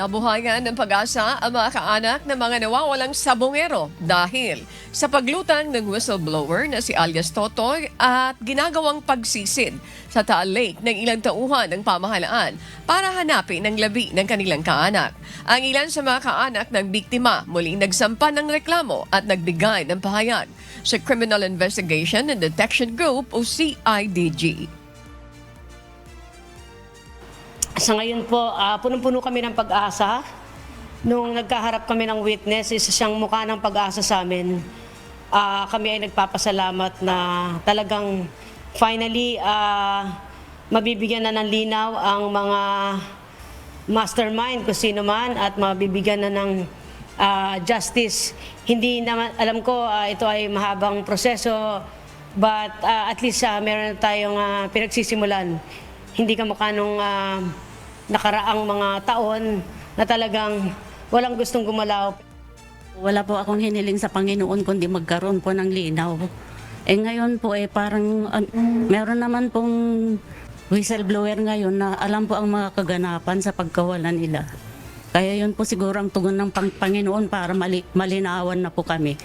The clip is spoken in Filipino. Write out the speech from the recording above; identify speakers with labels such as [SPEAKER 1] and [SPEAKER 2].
[SPEAKER 1] Nabuhayan ng pag-asa ang mga kaanak ng mga nawawalang sabongero dahil sa paglutang ng whistleblower na si alias Totoy at ginagawang pagsisid sa Taal Lake ng ilang tauhan ng pamahalaan para hanapin ang labi ng kanilang kaanak. Ang ilan sa mga kaanak ng biktima muling nagsampa ng reklamo at nagbigay ng pahayag sa Criminal Investigation and Detection Group o CIDG.
[SPEAKER 2] Sa ngayon po, ah, punong-puno kami ng pag-asa. Nung nagkaharap kami ng witness, isa siyang mukha ng pag-asa sa amin. Ah, kami ay nagpapasalamat na talagang finally ah, mabibigyan na ng linaw ang mga mastermind kung sino man at mabibigyan na ng ah, justice. Hindi naman, alam ko ah, ito ay mahabang proseso but ah, at least ah, meron tayong ah, pinagsisimulan. Hindi ka mukha nung ah, nakaraang mga taon na talagang walang gustong gumalaw.
[SPEAKER 3] Wala po akong hiniling sa Panginoon kundi magkaroon po ng linaw. Eh ngayon po eh parang ah, meron naman pong whistleblower ngayon na alam po ang mga kaganapan sa pagkawalan nila. Kaya yun po siguro ang tugon ng Pang- Panginoon para mali- malinawan na po kami.